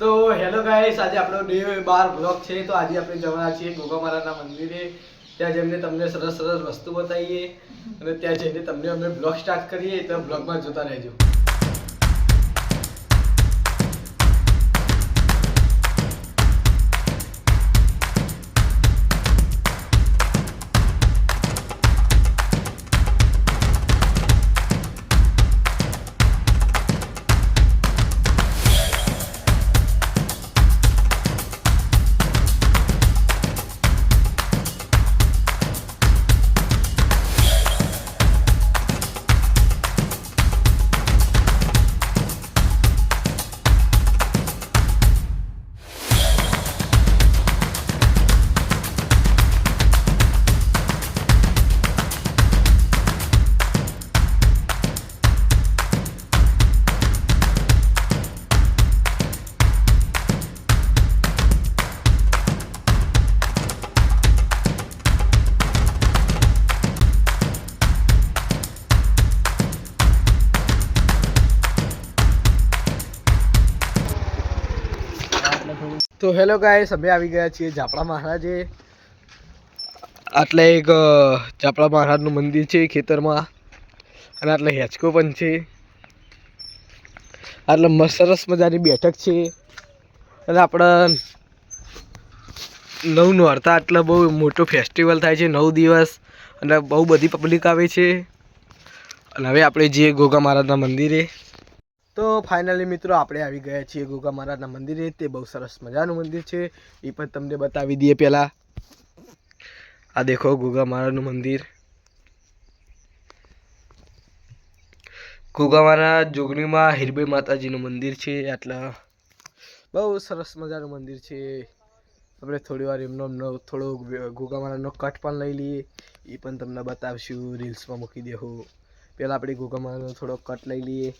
તો hello guys, આજે આપણો ડે બાર બ્લોગ છે. તો આજે આપણે જવાના છીએ ગોગા મારાના મંદિરે. ત્યાં જઈને તમને સરસ સરસ વસ્તુ બતાવીએ. અને ત્યાં જઈને તમને અમે બ્લોગ સ્ટાર્ટ કરીએ. તો બ્લોગમાં જોતા રહેજો. તો હેલો ગાઈસ, અમે આવી ગયા છીએ જાપડા મહારાજે. આટલે એક જાપડા મહારાજનું મંદિર છે ખેતરમાં. અને આટલે હેચકો પણ છે. આટલે સરસ મજાની બેઠક છે. અને આપણા નવ નોરતા એટલે બહુ મોટો ફેસ્ટિવલ થાય છે, નવ દિવસ. અને બહુ બધી પબ્લિક આવે છે. અને હવે આપણે જઈએ ગોગા મહારાજના મંદિરે. તો ફાઇનલી મિત્રો આપણે આવી ગયા છીએ ગોગા મહારાજના મંદિરે. તે બહુ સરસ મજાનું મંદિર છે. એ પણ તમને બતાવી દઈએ પહેલાં. આ દેખો ગોગા મહારાજનું મંદિર. ગોગા મહારાજ જોગણીમાં હિરબાઈ માતાજીનું મંદિર છે. આટલા બહુ સરસ મજાનું મંદિર છે. આપણે થોડી વાર એમનો એમનો થોડો ગોગા મહારાજનો કટ પણ લઈ લઈએ. એ પણ તમને બતાવશું. રીલ્સમાં મૂકી દેવું પહેલાં આપણે ગોગા મહારાજનો થોડો કટ લઈ લઈએ.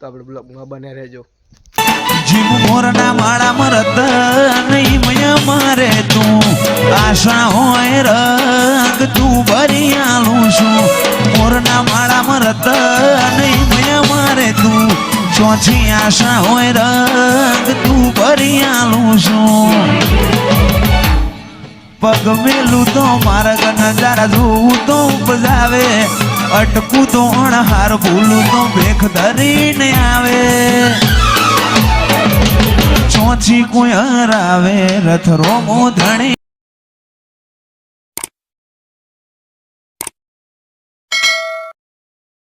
તો આપણે બ્લોગમાં બને રહેજો. જીવ મોરના માળા મરત નહીં મય મારે તું. આશા હોય રંગ તું બરિયાલું છું. મોરના માળા મરત નહીં મય મારે તું. ચોથી આશા હોય રંગ તું બરિયાલું છું. પગ મેલું તો માર્ગ નજારા જોવું તો ઉપજાવે. અટકું તો અણહાર ભૂલું તો ભેખ ધરીને આવે. ચોથી કોઈ હરાવે રથ રોમો ધણી